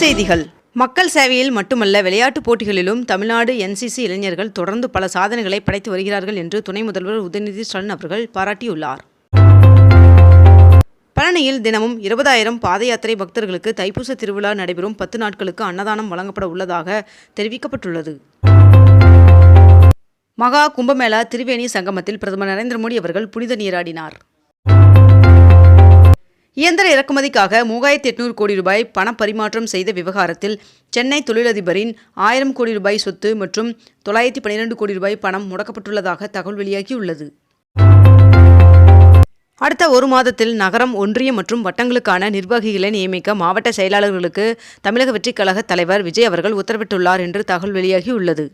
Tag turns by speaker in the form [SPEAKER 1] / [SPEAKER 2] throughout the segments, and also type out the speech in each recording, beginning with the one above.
[SPEAKER 1] செய்திகள் மக்கள் சேவையில் மட்டுமல்ல விளையாட்டுப் போட்டிகளிலும் தமிழ்நாடு என்சிசி இளைஞர்கள் தொடர்ந்து பல சாதனைகளை படைத்து வருகிறார்கள் என்று துணை முதல்வர் உதயநிதி ஸ்டாலின் அவர்கள் பாராட்டியுள்ளார் பழனியில் தினமும் இருபதாயிரம் பாத யாத்திரை பக்தர்களுக்கு தைப்பூச திருவிழா நடைபெறும் பத்து நாட்களுக்கு அன்னதானம் வழங்கப்பட உள்ளதாக தெரிவிக்கப்பட்டுள்ளது மகா கும்பமேளா திரிவேணி சங்கமத்தில் பிரதமர் நரேந்திர மோடி அவர்கள் புனித நீராடினார் இயந்திர இறக்குமதிக்காக மூவாயிரத்தி எட்நூறு கோடி ரூபாய் பணப்பரிமாற்றம் செய்த விவகாரத்தில் சென்னை தொழிலதிபரின் ஆயிரம் கோடி ரூபாய் சொத்து மற்றும் தொள்ளாயிரத்தி பன்னிரண்டு கோடி ரூபாய் பணம் முடக்கப்பட்டுள்ளதாக தகவல் வெளியாகியுள்ளது அடுத்த ஒரு மாதத்தில் நகரம் ஒன்றியம் மற்றும் வட்டங்களுக்கான நிர்வாகிகளை நியமிக்க மாவட்ட செயலாளர்களுக்கு தமிழக வெற்றிக் கழக தலைவர் விஜய் அவர்கள் உத்தரவிட்டுள்ளார் என்று தகவல் வெளியாகியுள்ளது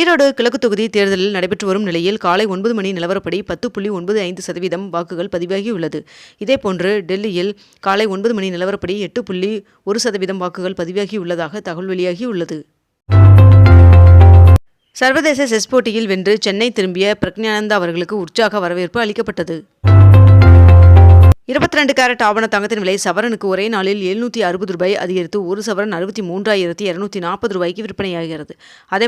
[SPEAKER 1] ஈரோடு கிழக்கு தொகுதி தேர்தலில் நடைபெற்று வரும் நிலையில் காலை ஒன்பது மணி நிலவரப்படி பத்து புள்ளி ஒன்பது ஐந்து சதவீதம் வாக்குகள் பதிவாகியுள்ளது இதேபோன்று டெல்லியில் காலை ஒன்பது மணி நிலவரப்படி எட்டு புள்ளி ஒரு சதவீதம் வாக்குகள் பதிவாகியுள்ளதாக தகவல் வெளியாகியுள்ளது சர்வதேச செஸ் போட்டியில் வென்று சென்னை திரும்பிய பிரக்ஞானந்தா அவர்களுக்கு உற்சாக வரவேற்பு அளிக்கப்பட்டது இருபத்தி ரெண்டு கேரட் ஆவண தங்கத்தின் விலை சவரனுக்கு ஒரே நாளில் எழுநூற்றி அறுபது ரூபாய் அதிகரித்து ஒரு சவரன் அறுபத்தி மூன்றாயிரத்தி இரநூத்தி நாற்பது ரூபாய்க்கு விற்பனையாகிறது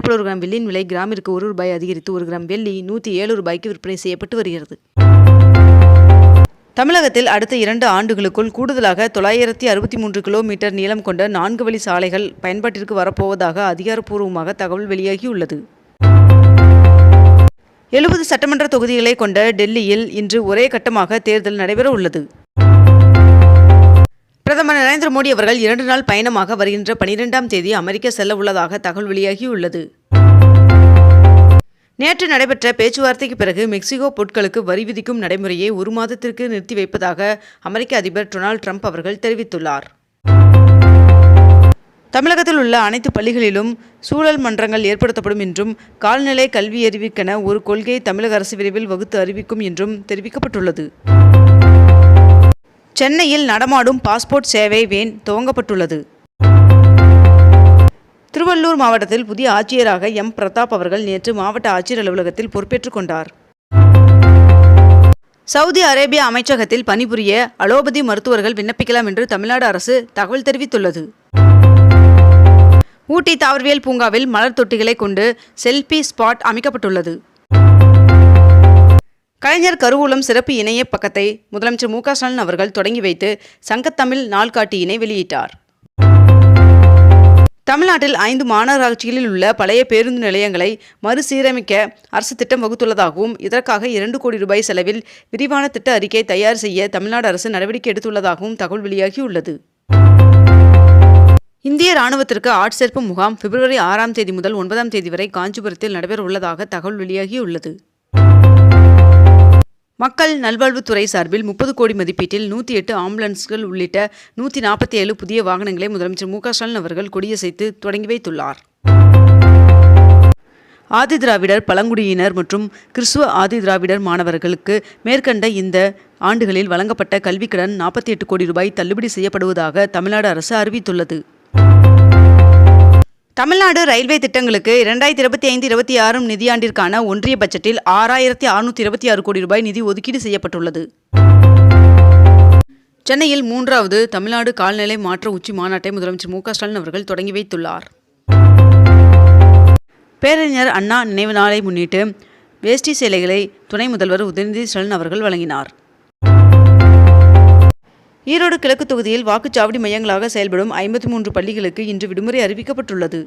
[SPEAKER 1] போல ஒரு கிராம் வெள்ளியின் விலை கிராமிற்கு ஒரு ரூபாய் அதிகரித்து ஒரு கிராம் வெள்ளி நூற்றி ஏழு ரூபாய்க்கு விற்பனை செய்யப்பட்டு வருகிறது தமிழகத்தில் அடுத்த இரண்டு ஆண்டுகளுக்குள் கூடுதலாக தொள்ளாயிரத்தி அறுபத்தி மூன்று கிலோமீட்டர் நீளம் கொண்ட நான்கு வழி சாலைகள் பயன்பாட்டிற்கு வரப்போவதாக அதிகாரப்பூர்வமாக தகவல் வெளியாகியுள்ளது எழுபது சட்டமன்ற தொகுதிகளை கொண்ட டெல்லியில் இன்று ஒரே கட்டமாக தேர்தல் நடைபெற உள்ளது பிரதமர் நரேந்திர மோடி அவர்கள் இரண்டு நாள் பயணமாக வருகின்ற பனிரெண்டாம் தேதி அமெரிக்க செல்ல உள்ளதாக தகவல் வெளியாகியுள்ளது நேற்று நடைபெற்ற பேச்சுவார்த்தைக்கு பிறகு மெக்சிகோ பொருட்களுக்கு வரி விதிக்கும் நடைமுறையை ஒரு மாதத்திற்கு நிறுத்தி வைப்பதாக அமெரிக்க அதிபர் டொனால்ட் ட்ரம்ப் அவர்கள் தெரிவித்துள்ளார் தமிழகத்தில் உள்ள அனைத்து பள்ளிகளிலும் சூழல் மன்றங்கள் ஏற்படுத்தப்படும் என்றும் கால்நிலை கல்வி அறிவிக்கென ஒரு கொள்கையை தமிழக அரசு விரைவில் வகுத்து அறிவிக்கும் என்றும் தெரிவிக்கப்பட்டுள்ளது சென்னையில் நடமாடும் பாஸ்போர்ட் சேவை வேன் துவங்கப்பட்டுள்ளது திருவள்ளூர் மாவட்டத்தில் புதிய ஆட்சியராக எம் பிரதாப் அவர்கள் நேற்று மாவட்ட ஆட்சியர் அலுவலகத்தில் பொறுப்பேற்றுக் கொண்டார் சவுதி அரேபிய அமைச்சகத்தில் பணிபுரிய அலோபதி மருத்துவர்கள் விண்ணப்பிக்கலாம் என்று தமிழ்நாடு அரசு தகவல் தெரிவித்துள்ளது ஊட்டி தாவரவியல் பூங்காவில் மலர் தொட்டிகளை கொண்டு செல்பி ஸ்பாட் அமைக்கப்பட்டுள்ளது கலைஞர் கருவூலம் சிறப்பு இணைய பக்கத்தை முதலமைச்சர் மு ஸ்டாலின் அவர்கள் தொடங்கி வைத்து சங்கத்தமிழ் நாள்காட்டியினை வெளியிட்டார் தமிழ்நாட்டில் ஐந்து மாநகராட்சிகளில் உள்ள பழைய பேருந்து நிலையங்களை மறுசீரமைக்க அரசு திட்டம் வகுத்துள்ளதாகவும் இதற்காக இரண்டு கோடி ரூபாய் செலவில் விரிவான திட்ட அறிக்கை தயார் செய்ய தமிழ்நாடு அரசு நடவடிக்கை எடுத்துள்ளதாகவும் தகவல் வெளியாகியுள்ளது இந்திய ராணுவத்திற்கு ஆட்சேர்ப்பு முகாம் பிப்ரவரி ஆறாம் தேதி முதல் ஒன்பதாம் தேதி வரை காஞ்சிபுரத்தில் நடைபெற உள்ளதாக தகவல் வெளியாகியுள்ளது மக்கள் நல்வாழ்வுத்துறை சார்பில் முப்பது கோடி மதிப்பீட்டில் நூற்றி எட்டு ஆம்புலன்ஸ்கள் உள்ளிட்ட நூற்றி நாற்பத்தி ஏழு புதிய வாகனங்களை முதலமைச்சர் மு ஸ்டாலின் அவர்கள் கொடியசைத்து தொடங்கி வைத்துள்ளார் ஆதி திராவிடர் பழங்குடியினர் மற்றும் கிறிஸ்துவ ஆதி திராவிடர் மாணவர்களுக்கு மேற்கண்ட இந்த ஆண்டுகளில் வழங்கப்பட்ட கல்விக்கடன் நாற்பத்தி எட்டு கோடி ரூபாய் தள்ளுபடி செய்யப்படுவதாக தமிழ்நாடு அரசு அறிவித்துள்ளது தமிழ்நாடு ரயில்வே திட்டங்களுக்கு இரண்டாயிரத்தி இருபத்தி ஐந்து இருபத்தி ஆறும் நிதியாண்டிற்கான ஒன்றிய பட்ஜெட்டில் ஆறாயிரத்தி அறுநூத்தி இருபத்தி ஆறு கோடி ரூபாய் நிதி ஒதுக்கீடு செய்யப்பட்டுள்ளது சென்னையில் மூன்றாவது தமிழ்நாடு கால்நிலை மாற்ற உச்சி மாநாட்டை முதலமைச்சர் மு ஸ்டாலின் அவர்கள் தொடங்கி வைத்துள்ளார் பேரறிஞர் அண்ணா நினைவு நாளை முன்னிட்டு வேஷ்டி சேலைகளை துணை முதல்வர் உதயநிதி ஸ்டாலின் அவர்கள் வழங்கினார் ஈரோடு கிழக்கு தொகுதியில் வாக்குச்சாவடி மையங்களாக செயல்படும் ஐம்பத்தி மூன்று பள்ளிகளுக்கு இன்று விடுமுறை அறிவிக்கப்பட்டுள்ளது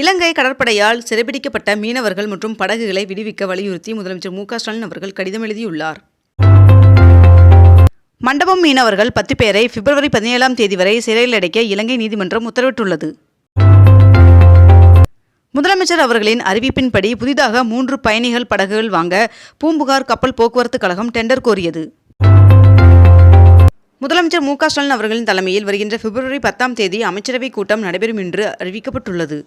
[SPEAKER 1] இலங்கை கடற்படையால் சிறைபிடிக்கப்பட்ட மீனவர்கள் மற்றும் படகுகளை விடுவிக்க வலியுறுத்தி முதலமைச்சர் மு ஸ்டாலின் அவர்கள் கடிதம் எழுதியுள்ளார் மண்டபம் மீனவர்கள் பத்து பேரை பிப்ரவரி பதினேழாம் தேதி வரை சிறையில் அடைக்க இலங்கை நீதிமன்றம் உத்தரவிட்டுள்ளது முதலமைச்சர் அவர்களின் அறிவிப்பின்படி புதிதாக மூன்று பயணிகள் படகுகள் வாங்க பூம்புகார் கப்பல் போக்குவரத்து கழகம் டெண்டர் கோரியது முதலமைச்சர் மு ஸ்டாலின் அவர்களின் தலைமையில் வருகின்ற பிப்ரவரி பத்தாம் தேதி அமைச்சரவைக் கூட்டம் நடைபெறும் என்று அறிவிக்கப்பட்டுள்ளது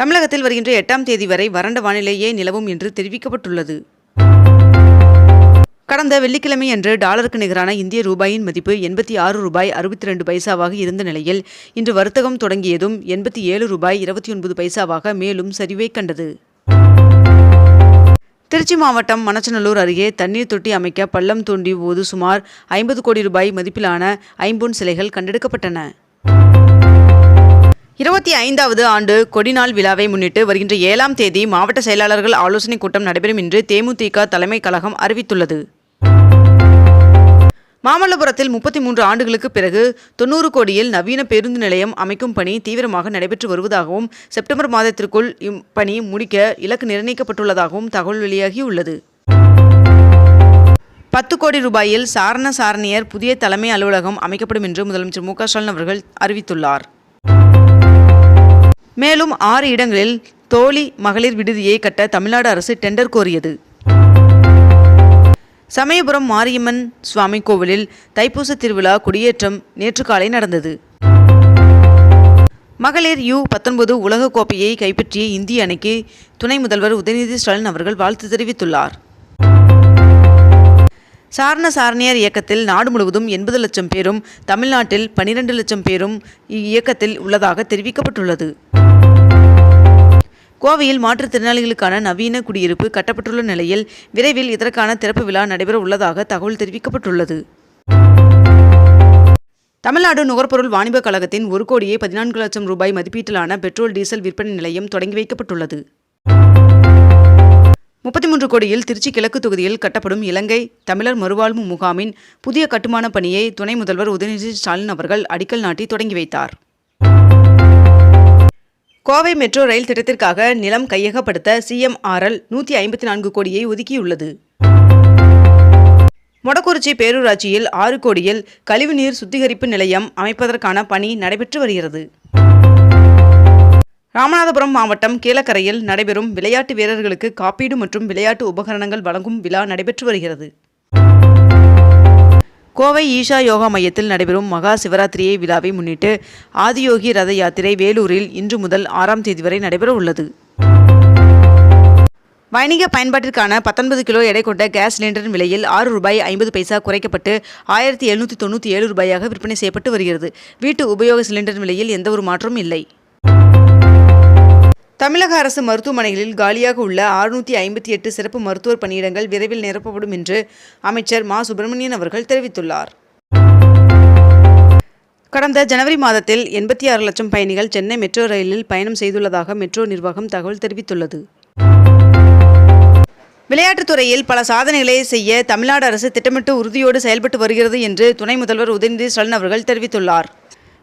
[SPEAKER 1] தமிழகத்தில் வருகின்ற எட்டாம் தேதி வரை வறண்ட வானிலையே நிலவும் என்று தெரிவிக்கப்பட்டுள்ளது கடந்த வெள்ளிக்கிழமை அன்று டாலருக்கு நிகரான இந்திய ரூபாயின் மதிப்பு எண்பத்தி ஆறு ரூபாய் அறுபத்தி ரெண்டு பைசாவாக இருந்த நிலையில் இன்று வர்த்தகம் தொடங்கியதும் எண்பத்தி ஏழு ரூபாய் இருபத்தி ஒன்பது பைசாவாக மேலும் சரிவை கண்டது திருச்சி மாவட்டம் மணச்சநல்லூர் அருகே தண்ணீர் தொட்டி அமைக்க பள்ளம் தோண்டிய போது சுமார் ஐம்பது கோடி ரூபாய் மதிப்பிலான ஐம்பொன் சிலைகள் கண்டெடுக்கப்பட்டன இருபத்தி ஐந்தாவது ஆண்டு கொடிநாள் விழாவை முன்னிட்டு வருகின்ற ஏழாம் தேதி மாவட்ட செயலாளர்கள் ஆலோசனைக் கூட்டம் நடைபெறும் என்று தேமுதிக தலைமை கழகம் அறிவித்துள்ளது மாமல்லபுரத்தில் முப்பத்தி மூன்று ஆண்டுகளுக்கு பிறகு தொண்ணூறு கோடியில் நவீன பேருந்து நிலையம் அமைக்கும் பணி தீவிரமாக நடைபெற்று வருவதாகவும் செப்டம்பர் மாதத்திற்குள் இப்பணி முடிக்க இலக்கு நிர்ணயிக்கப்பட்டுள்ளதாகவும் தகவல் வெளியாகியுள்ளது பத்து கோடி ரூபாயில் சாரண சாரணியர் புதிய தலைமை அலுவலகம் அமைக்கப்படும் என்று முதலமைச்சர் மு ஸ்டாலின் அவர்கள் அறிவித்துள்ளார் மேலும் ஆறு இடங்களில் தோழி மகளிர் விடுதியை கட்ட தமிழ்நாடு அரசு டெண்டர் கோரியது சமயபுரம் மாரியம்மன் சுவாமி கோவிலில் தைப்பூச திருவிழா குடியேற்றம் நேற்று காலை நடந்தது மகளிர் யூ பத்தொன்பது கோப்பையை கைப்பற்றிய இந்திய அணிக்கு துணை முதல்வர் உதயநிதி ஸ்டாலின் அவர்கள் வாழ்த்து தெரிவித்துள்ளார் சாரண சாரணியர் இயக்கத்தில் நாடு முழுவதும் எண்பது லட்சம் பேரும் தமிழ்நாட்டில் பனிரெண்டு லட்சம் பேரும் இயக்கத்தில் உள்ளதாக தெரிவிக்கப்பட்டுள்ளது கோவையில் மாற்றுத்திறனாளிகளுக்கான நவீன குடியிருப்பு கட்டப்பட்டுள்ள நிலையில் விரைவில் இதற்கான திறப்பு விழா நடைபெற உள்ளதாக தகவல் தெரிவிக்கப்பட்டுள்ளது தமிழ்நாடு நுகர்பொருள் வாணிப கழகத்தின் ஒரு கோடியே பதினான்கு லட்சம் ரூபாய் மதிப்பீட்டிலான பெட்ரோல் டீசல் விற்பனை நிலையம் தொடங்கி வைக்கப்பட்டுள்ளது முப்பத்தி மூன்று கோடியில் திருச்சி கிழக்கு தொகுதியில் கட்டப்படும் இலங்கை தமிழர் மறுவாழ்வு முகாமின் புதிய கட்டுமான பணியை துணை முதல்வர் உதயநிதி ஸ்டாலின் அவர்கள் அடிக்கல் நாட்டி தொடங்கி வைத்தார் கோவை மெட்ரோ ரயில் திட்டத்திற்காக நிலம் கையகப்படுத்த சிஎம்ஆர்எல் நூற்றி ஐம்பத்தி நான்கு கோடியை ஒதுக்கியுள்ளது மொடக்குறிச்சி பேரூராட்சியில் ஆறு கோடியில் கழிவுநீர் சுத்திகரிப்பு நிலையம் அமைப்பதற்கான பணி நடைபெற்று வருகிறது ராமநாதபுரம் மாவட்டம் கீழக்கரையில் நடைபெறும் விளையாட்டு வீரர்களுக்கு காப்பீடு மற்றும் விளையாட்டு உபகரணங்கள் வழங்கும் விழா நடைபெற்று வருகிறது கோவை ஈஷா யோகா மையத்தில் நடைபெறும் மகா சிவராத்திரியை விழாவை முன்னிட்டு ஆதியோகி ரத யாத்திரை வேலூரில் இன்று முதல் ஆறாம் தேதி வரை நடைபெற உள்ளது வணிக பயன்பாட்டிற்கான பத்தொன்பது கிலோ எடை கொண்ட கேஸ் சிலிண்டரின் விலையில் ஆறு ரூபாய் ஐம்பது பைசா குறைக்கப்பட்டு ஆயிரத்தி எழுநூற்றி தொண்ணூற்றி ஏழு ரூபாயாக விற்பனை செய்யப்பட்டு வருகிறது வீட்டு உபயோக சிலிண்டரின் விலையில் எந்தவொரு மாற்றமும் இல்லை தமிழக அரசு மருத்துவமனைகளில் காலியாக உள்ள ஆறுநூற்றி ஐம்பத்தி எட்டு சிறப்பு மருத்துவர் பணியிடங்கள் விரைவில் நிரப்பப்படும் என்று அமைச்சர் மா சுப்பிரமணியன் அவர்கள் தெரிவித்துள்ளார் கடந்த ஜனவரி மாதத்தில் எண்பத்தி ஆறு லட்சம் பயணிகள் சென்னை மெட்ரோ ரயிலில் பயணம் செய்துள்ளதாக மெட்ரோ நிர்வாகம் தகவல் தெரிவித்துள்ளது விளையாட்டுத்துறையில் பல சாதனைகளை செய்ய தமிழ்நாடு அரசு திட்டமிட்டு உறுதியோடு செயல்பட்டு வருகிறது என்று துணை முதல்வர் உதயநிதி ஸ்டாலின் அவர்கள் தெரிவித்துள்ளார்